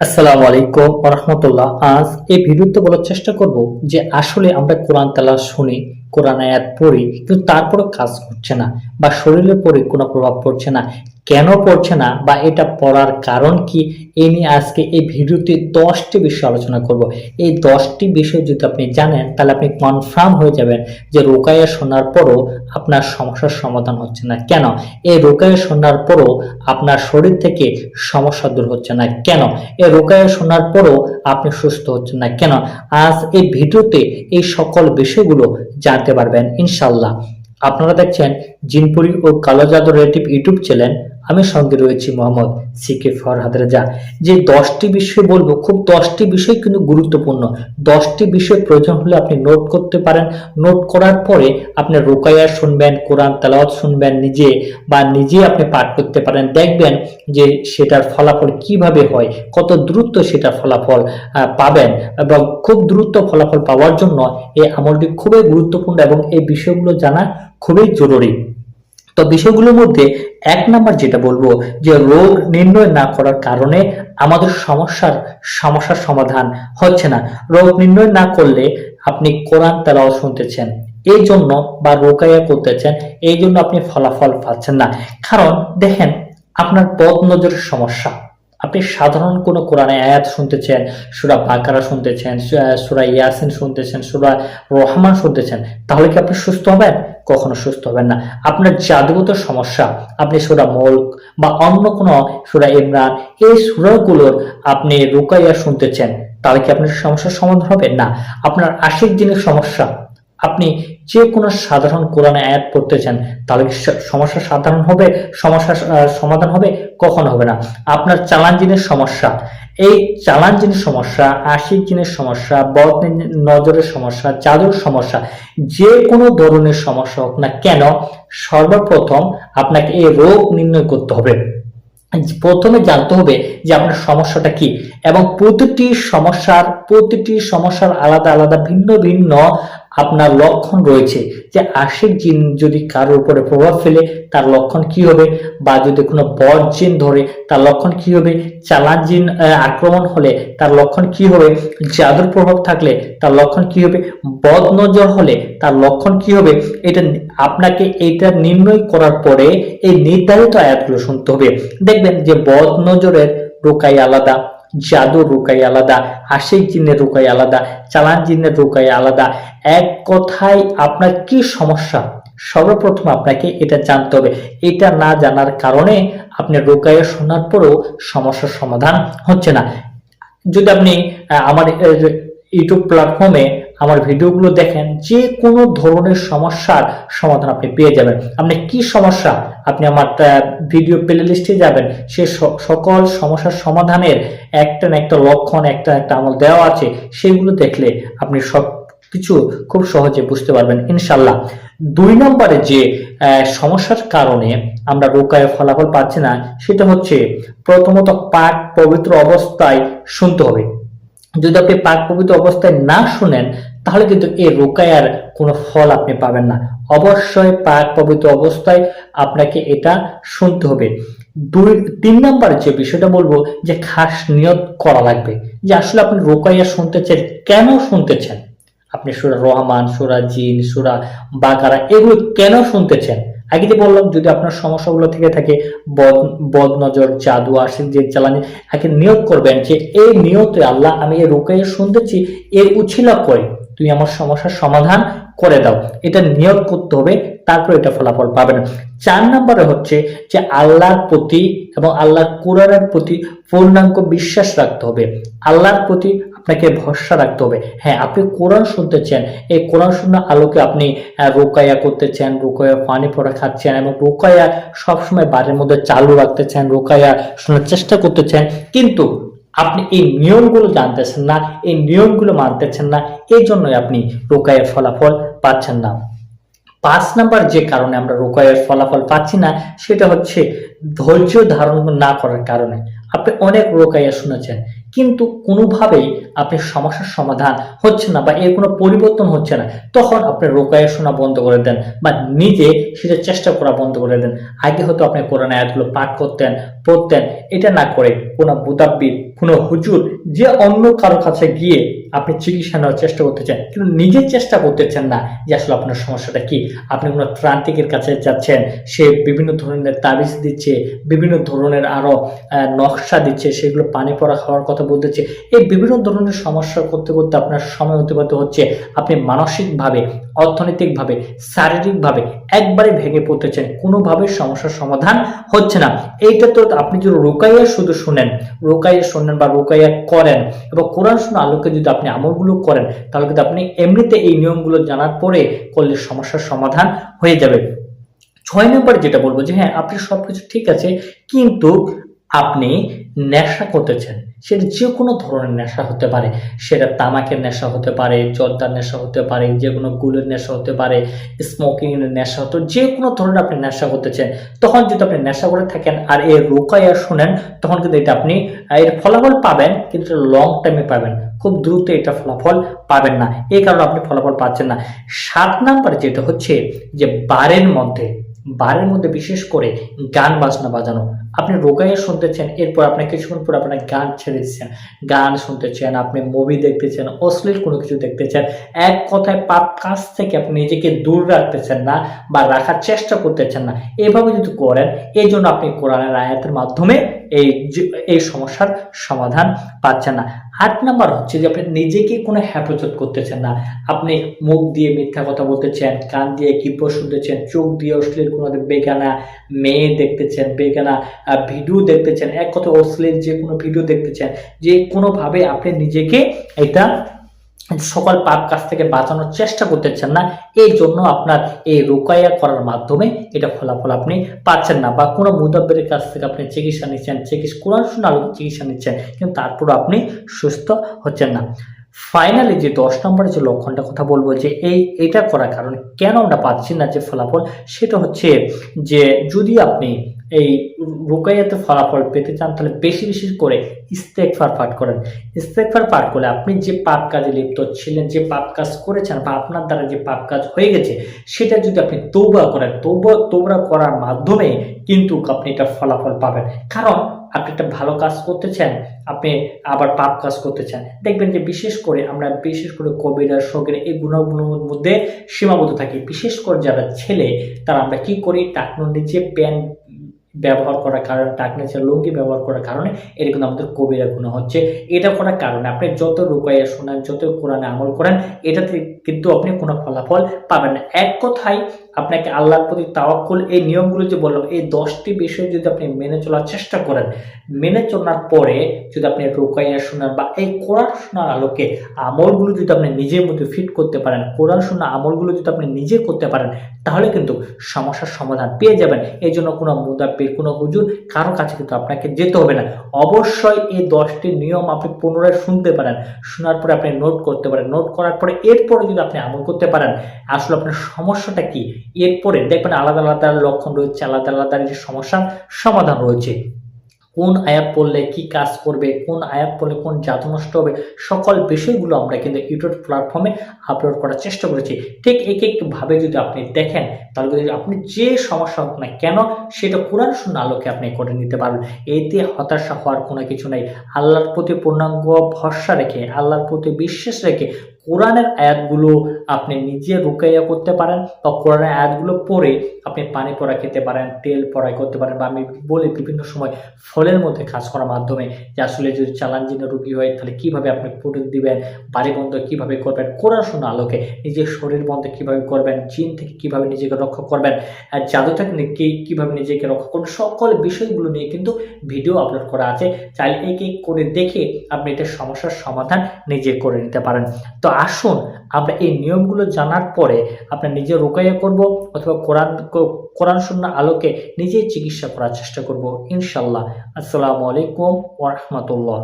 আসসালামু আলাইকুম রহমতুল্লাহ। আজ এই ভিডিওতে বলার চেষ্টা করব যে আসলে আমরা কোরআন তালা শুনি, কোরআন আয়াত পড়ি, কিন্তু তারপরে কাজ করছে না বা শরীরের পরে কোনো প্রভাব পড়ছে না, কেন পড়ছে না বা এটা পড়ার কারণ কি, এ নিয়ে আজকে এই ভিডিওতে দশটি বিষয় আলোচনা করব। এই দশটি বিষয় যদি আপনি জানেন, তাহলে আপনি কনফার্ম হয়ে যাবেন যে রোকাইয়া শোনার পরও আপনার সমস্যার সমাধান হচ্ছে না। কেন? এই রোকায় শোনার পরও আপনার শরীর থেকে সমস্যা দূর হচ্ছে না। কেন? এই রোকায় শোনার পরও আপনি সুস্থ হচ্ছেন না। কেন? আজ এই ভিডিওতে এই সকল বিষয়গুলো জানতে পারবেন ইনশাল্লাহ আপনারা দেখছেন জিনপুরি ও কালো জাদু রিলেটিভ ইউটিউব চ্যানেল। আমি সঙ্গে রয়েছি মোহাম্মদ সিকে ফরহাদ রেজা। যে দশটি বিষয় বলব, খুব দশটি বিষয় কিন্তু গুরুত্বপূর্ণ। দশটি বিষয় প্রয়োজন হলে আপনি নোট করতে পারেন। নোট করার পরে আপনি রোকাইয়া শুনবেন, কোরআন তালাওয়াত শুনবেন নিজে বা নিজে আপনি পাঠ করতে পারেন। দেখবেন যে সেটার ফলাফল কীভাবে হয়, কত দ্রুত সেটা ফলাফল পাবেন এবং খুব দ্রুত ফলাফল পাওয়ার জন্য এই আমলটি খুবই গুরুত্বপূর্ণ এবং এই বিষয়গুলো জানা খুবই জরুরি। তো বিষয়গুলোর মধ্যে এক নাম্বার যেটা বলব যে রোগ নির্ণয় না করার কারণে আমাদের সমস্যার সমস্যার সমাধান হচ্ছে না। রোগ নির্ণয় না করলে আপনি কোরআন তেলাও শুনতেছেন, এই জন্য বা রোকাইয়া করতেছেন, এই জন্য আপনি ফলাফল পাচ্ছেন না। কারণ দেখেন, আপনার পদ নজরের সমস্যা। আপনি সাধারণ কোনো কোরআনে আয়াত শুনতেছেন, সুরা বাকারা শুনতেছেন, সুরা ইয়াসিন শুনতেছেন, সুরা রহমান শুনতেছেন, তাহলে কি আপনি সুস্থ হবেন? কখনো সুস্থ হবেন না। আপনার জাদুগত সমস্যা, আপনি সুরা মুল্ক বা অন্য কোনো সুরা ইমরান, এই সুরাগুলোর আপনি রুকাইয়া শুনতে চান, তাহলে কি আপনার সমস্যার সমাধান হবে? না। আপনার আশিক দিনের সমস্যা আপনি যে কোনো সাধারণ কোরআনে আয়াত চান, তাহলে কি সমস্যা সাধারণ হবে? সমস্যা সমাধান হবে? কখন হবে না। আপনার চালান জিনের সমস্যা। এই চালান জিনের সমস্যা আশিক জিনের সমস্যা বদ নজরের সমস্যা জাদুর সমস্যা যে কোনো ধরনের সমস্যা হোক না কেন, সর্বপ্রথম আপনাকে এই রোগ নির্ণয় করতে হবে। প্রথমে জানতে হবে যে আপনার সমস্যাটা কি এবং প্রতিটি সমস্যার প্রতিটি সমস্যার আলাদা আলাদা, ভিন্ন ভিন্ন আপনার লক্ষণ রয়েছে যে আশিক জিন যদি কারোর উপরে প্রভাব ফেলে, তার লক্ষণ কি হবে? বা যদি কোনো বদ জিন ধরে, তার লক্ষণ কি হবে? চালান জিন আক্রমণ হলে তার লক্ষণ কি হবে? জাদুর প্রভাব থাকলে তার লক্ষণ কি হবে? বদ নজর হলে তার লক্ষণ কি হবে? এটা আপনাকে এটা নির্ণয় করার পরে এই নির্ধারিত আয়াতগুলো শুনতে হবে। দেখবেন যে বদ নজরের রোকাই আলাদা জাদুর রুকাই আলাদা আশিক জিনের রুকাই আলাদা, চালান জিনের রুকাই আলাদা। এক কথায় আপনার কি সমস্যা? সর্বপ্রথম আপনাকে এটা জানতে হবে। এটা না জানার কারণে আপনি রোকাইয়া শোনার পরেও সমস্যার সমাধান হচ্ছে না। যদি আপনি আমার ইউটিউব প্ল্যাটফর্মে আমার ভিডিওগুলো দেখেন, যে কোনো ধরনের সমস্যার সমাধান আপনি পেয়ে যাবেন। আপনি কি সমস্যা? আপনি আমার ভিডিও প্লে লিস্টে যাবেন। সে সকল সমস্যার সমাধানের একটা না একটা লক্ষণ, একটা একটা আমল দেওয়া আছে। সেগুলো দেখলে আপনি সব কিছু খুব সহজে বুঝতে পারবেন ইনশাল্লাহ দুই নম্বরে যে সমস্যার কারণে আমরা রোকায় ফলাফল পাচ্ছি না, সেটা হচ্ছে প্রথমত পাক পবিত্র অবস্থায় শুনতে হবে। যদি আপনি পাক পবিত্র অবস্থায় না শুনেন তাহলে কিন্তু এই রোকায়ার কোনো ফল আপনি পাবেন না। অবশ্যই পাক পবিত্র অবস্থায় আপনাকে এটা শুনতে হবে। দুই, তিন নম্বর যে বিষয়টা বলব যে খাস নিয়ত করা লাগবে। যে আসলে আপনি রোকাইয়া শুনতেছেন, কেন শুনতেছেন? আপনি সুরা রহমান, সুরা জিন, সুরা বাকারা এগুলো কেন শুনতেছেন? আগে যে বললাম, যদি আপনার সমস্যাগুলো থেকে থাকে, বদ নজর জাদু আশিক যে চালানি আগে নিয়োগ করবেন যে এই নিয়তে আল্লাহ আমি এই রোকাইয়া শুনতেছি, এর উছিলা করে তুমি আমার সমস্যার সমাধান করে দাও। এটা নিয়োগ করতে হবে, তারপর এটা ফলাফল পাবেন চার নম্বরে হচ্ছে যে আল্লাহর প্রতি এবং আল্লাহর কোরআনের প্রতি পূর্ণাঙ্গ বিশ্বাস রাখতে হবে। আল্লাহর প্রতি আপনাকে ভরসা রাখতে হবে। হ্যাঁ আপনি কোরআন শুনতে চান, এই কোরআন শোনার আলোকে আপনি রোকায়া করতেছেন রোকায়া পানি পড়া খাচ্ছেন এবং রোকায়া সবসময় বাড়ির মধ্যে চালু রাখতে চান, রোকায়া শোনার চেষ্টা করতেছেন কিন্তু আপনি এই নিয়মগুলো জানতেছেন না, এই নিয়মগুলো মানতেছেন না এই জন্যই আপনি রোকায়ের ফলাফল পাচ্ছেন না। পাঁচ নাম্বার যে কারণে আমরা রোকায়ের ফলাফল পাচ্ছি না, সেটা হচ্ছে ধৈর্য ধারণ না করার কারণে। আপনি অনেক রোকাইয়া শুনেছেন, কিন্তু কোনোভাবেই আপনি সমস্যার সমাধান হচ্ছে না বা এর কোনো পরিবর্তন হচ্ছে না। তখন আপনি রোকাইয়া শোনা বন্ধ করে দেন বা নিজে সেটা চেষ্টা করা বন্ধ করে দেন। আগে হয়তো আপনি কোরআন আয়াতগুলো পাঠ করতেন পড়তেন এটা না করে কোনো মুদাব্বির কোনো হুজুর যে অন্য কারও কাছে গিয়ে আপনি চিকিৎসা নেওয়ার চেষ্টা করতেছেন কিন্তু নিজের চেষ্টা করতেছেন না যে আসলে আপনার সমস্যাটা কি। আপনি কোনো ত্রান্তিকের কাছে যাচ্ছেন সে বিভিন্ন ধরনের তাবিজ দিচ্ছে বিভিন্ন ধরনের আরও আহ, নকশা দিচ্ছে সেগুলো পানি পড়া খাওয়ার কথা বলতেছে। এই বিভিন্ন ধরনের সমস্যা করতে করতে আপনার সময় অতিবাহিত হচ্ছে। আপনি মানসিকভাবে অর্থনৈতিকভাবে, শারীরিকভাবে একবারে ভেঙে পড়তেছেন, কোনোভাবে সমস্যার সমাধান হচ্ছে না। এইটা তো আপনি যদি রোকাইয়া শুধু শুনেন, রোকাইয়া শুনেন বা রোকাইয়া করেন এবং কোরআন শোনা আলোকে যদি আপনি আমলগুলো করেন, তাহলে কিন্তু আপনি এমনিতে এই নিয়মগুলো জানার পরে করলে সমস্যার সমাধান হয়ে যাবে। ছয় নম্বর যেটা বলব যে হ্যাঁ আপনি সবকিছু ঠিক আছে, কিন্তু আপনি নেশা করতেছেন, সেটা যে কোনো ধরনের নেশা হতে পারে। সেটা তামাকের নেশা হতে পারে, জর্দার নেশা হতে পারে, যে কোনো গুলের নেশা হতে পারে স্মোকিং এর নেশা হতে যে কোনো ধরনের আপনি নেশা করতেছেন, তখন যদি আপনি নেশা করে থাকেন আর এর রোকাইয়া শুনেন, তখন কিন্তু এটা আপনি, এর ফলাফল পাবেন, কিন্তু লং টাইমে পাবেন। খুব দ্রুত এটা ফলাফল পাবেন না। এই কারণে আপনি ফলাফল পাচ্ছেন না। সাত নাম্বার যেটা হচ্ছে যে বারের মধ্যে বারের মধ্যে বিশেষ করে গান বাজনা বাজানো। আপনি রোগাইয়ে শুনতেছেন, এরপর আপনি কিছুক্ষণ পর আপনার গান ছেড়ে দিচ্ছেন। গান শুনতেছেন, আপনি মুভি দেখতেছেন, অশ্লীল কোনো কিছু দেখতেছেন। এক কথায় পাপ কাজ থেকে আপনি নিজেকে দূর রাখতেছেন না বা রাখার চেষ্টা করতেছেন না। এভাবে যদি করেন এই জন্য আপনি কোরআনের আয়াতের মাধ্যমে এই এই সমস্যার সমাধান পাচ্ছেন না। আট নাম্বার হচ্ছে যে, আপনি নিজেকে কোনো হেফাজত করতেছেন না। আপনি মুখ দিয়ে মিথ্যা কথা বলতেছেন, কান দিয়ে কিব্বর শুনতেছেন, চোখ দিয়ে অশ্লীল কোনো বেগানা মেয়ে দেখতেছেন, বেগানা ভিডিও দেখতেছেন, এক কথা অশ্লীল যে কোনো ভিডিও দেখতেছেন, যে কোনোভাবে আপনি নিজেকে এটা সকল পাপ কাজ থেকে বাঁচানোর চেষ্টা করতেছেন না, এই জন্য আপনার এই রোকাইয়া করার মাধ্যমে এটা ফলাফল আপনি পাচ্ছেন না বা কোনো মুদাব্বের কাছ থেকে আপনি চিকিৎসা নিচ্ছেন, চিকিৎসা কোরআন শোনা চিকিৎসা নিচ্ছেন, কিন্তু তারপরও আপনি সুস্থ হচ্ছেন না। ফাইনালি যে দশ নম্বরের যে লক্ষণটা কথা বলব যে এই, এটা করার কারণে কেন আমরা পাচ্ছি না যে ফলাফল, সেটা হচ্ছে যে যদি আপনি এই রুকাইয়াতে ফলাফল পেতে চান, তাহলে বেশি বেশি করে ইস্তেকফার পাঠ করেন। ইস্তেকফার পাঠ করলে আপনি যে পাপ কাজে লিপ্ত ছিলেন, যে পাপ কাজ করেছেন বা আপনার দ্বারা যে পাপ কাজ হয়ে গেছে, সেটা যদি আপনি তৌবা করেন তৌবা তৌবা করার মাধ্যমে কিন্তু আপনি এটা ফলাফল পাবেন। কারণ আপনি একটা ভালো কাজ করতেছেন, আপনি আবার পাপ কাজ করতে চান দেখবেন যে বিশেষ করে আমরা বিশেষ করে কবিরা শোকের এই গুণগুলোর মধ্যে সীমাবদ্ধ থাকি। বিশেষ করে যারা ছেলে, তারা আমরা কি করি? টাকনুর নিচে প্যান্ট ব্যবহার করার কারণে টাক নিচে লুঙ্গি ব্যবহার করার কারণে এটা কিন্তু আমাদের কবিরা গুণ হচ্ছে। এটা করার কারণে আপনি যত রুকাইয়া শোনান, যত কোরআনে আমল করেন, এটাতে কিন্তু আপনি কোনো ফলাফল পাবেন না। এক কথায় আপনাকে আল্লাহর প্রতি তাওয়াক্কুল, এই নিয়মগুলো যে বললাম, এই দশটি বিষয় যদি আপনি মেনে চলার চেষ্টা করেন, মেনে চলার পরে যদি আপনি রোকাইয়া শোনার বা এই কোরআন শোনার আলোকে আমলগুলো যদি আপনি নিজের মধ্যে ফিট করতে পারেন, কোরআন শোনা আমলগুলো যদি আপনি নিজে করতে পারেন, তাহলে কিন্তু সমস্যার সমাধান পেয়ে যাবেন। এই জন্য কোনো মুদাব্বির কোনো হুজুর কারও কাছে কিন্তু আপনাকে যেতে হবে না। অবশ্যই এই দশটি নিয়ম আপনি পুনরায় শুনতে পারেন। শোনার পরে আপনি নোট করতে পারেন। নোট করার পরে এরপরে যদি আপনি আমল করতে পারেন, আসলে আপনার সমস্যাটা কি? এরপরে দেখবেন আলাদা আলাদা লক্ষণ রয়েছে, আলাদা আলাদা যে সমস্যার সমাধান রয়েছে। কোন আয়াত পড়লে কি কাজ করবে, কোন আয়াত পড়লে কোন জাদু নষ্ট হবে, সকল বিষয়গুলো আমরা কিন্তু ইউটিউব প্ল্যাটফর্মে আপলোড করার চেষ্টা করেছি। ঠিক এক একভাবে যদি আপনি দেখেন, তাহলে আপনি যে সমস্যা হোক না কেন, সেটা কোরআন শূন্য আলোকে আপনি করে নিতে পারবেন। এতে হতাশা হওয়ার কোনো কিছু নেই। আল্লাহর প্রতি পূর্ণাঙ্গ ভরসা রেখে, আল্লাহর প্রতি বিশ্বাস রেখে কোরআনের আয়াতগুলো আপনি নিজে রুকাইয়া করতে পারেন বা কোরআনের আয়াতগুলো পড়ে আপনি পানি পড়া খেতে পারেন, তেল পড়াই করতে পারেন বা আমি বলি বিভিন্ন সময় ফলের মধ্যে কাজ করার মাধ্যমে যে আসলে যদি চালানজিনে রুগী হয় তাহলে কীভাবে আপনি প্রোটিন দিবেন, বাড়ি বন্ধ কীভাবে করবেন, কোরআন শোনা আলোকে নিজের শরীর বন্ধ কীভাবে করবেন, জিন থেকে কীভাবে নিজেকে রক্ষা করবেন, আর জাদু থেকে কীভাবে নিজেকে রক্ষা করবেন, সকল বিষয়গুলো নিয়ে কিন্তু ভিডিও আপলোড করা আছে। চাইলে এক এক করে দেখে আপনি এটা সমস্যার সমাধান নিজে করে নিতে পারেন। তো আসুন, আমরা এই নিয়মগুলো জানার পরে আপনার নিজে রোকাইয়া করব অথবা কোরআন কোরআন শূন্য আলোকে নিজেই চিকিৎসা করার চেষ্টা করব ইনশাল্লাহ আসসালামু আলাইকুম ওরহমতুল্লাহ